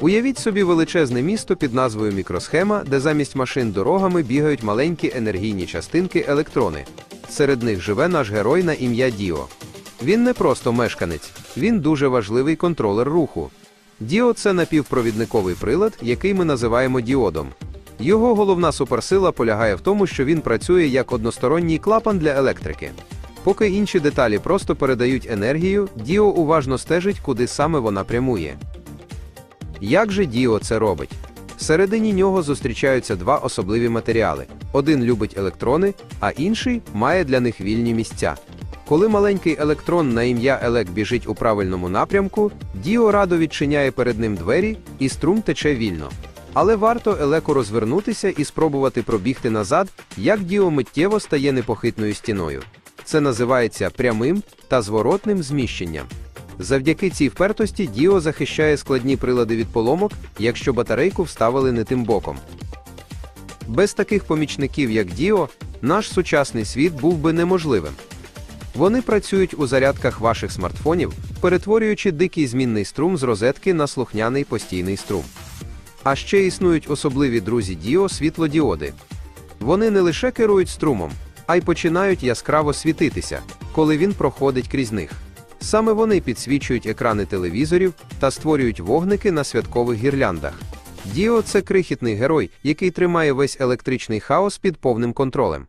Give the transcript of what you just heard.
Уявіть собі величезне місто під назвою мікросхема, де замість машин дорогами бігають маленькі енергійні частинки електрони. Серед них живе наш герой на ім'я Діо. Він не просто мешканець, він дуже важливий контролер руху. Діо це напівпровідниковий прилад, який ми називаємо діодом. Його головна суперсила полягає в тому, що він працює як односторонній клапан для електрики. Поки інші деталі просто передають енергію, Діо уважно стежить, куди саме вона прямує. Як же Діо це робить? Всередині нього зустрічаються два особливі матеріали: один любить електрони, а інший має для них вільні місця. Коли маленький електрон на ім'я Елек біжить у правильному напрямку, Діо радо відчиняє перед ним двері, і струм тече вільно. Але варто Елеку розвернутися і спробувати пробігти назад, як Діо миттєво стає непохитною стіною. Це називається прямим та зворотним зміщенням. Завдяки цій впертості Діо захищає складні прилади від поломок, якщо батарейку вставили не тим боком. Без таких помічників, як Діо, наш сучасний світ був би неможливим. Вони працюють у зарядках ваших смартфонів, перетворюючи дикий змінний струм з розетки на слухняний постійний струм. А ще існують особливі друзі Діо світлодіоди. Вони не лише керують струмом, а й починають яскраво світитися, коли він проходить крізь них. Саме вони підсвічують екрани телевізорів та створюють вогники на святкових гірляндах. Діо це крихітний герой, який тримає весь електричний хаос під повним контролем.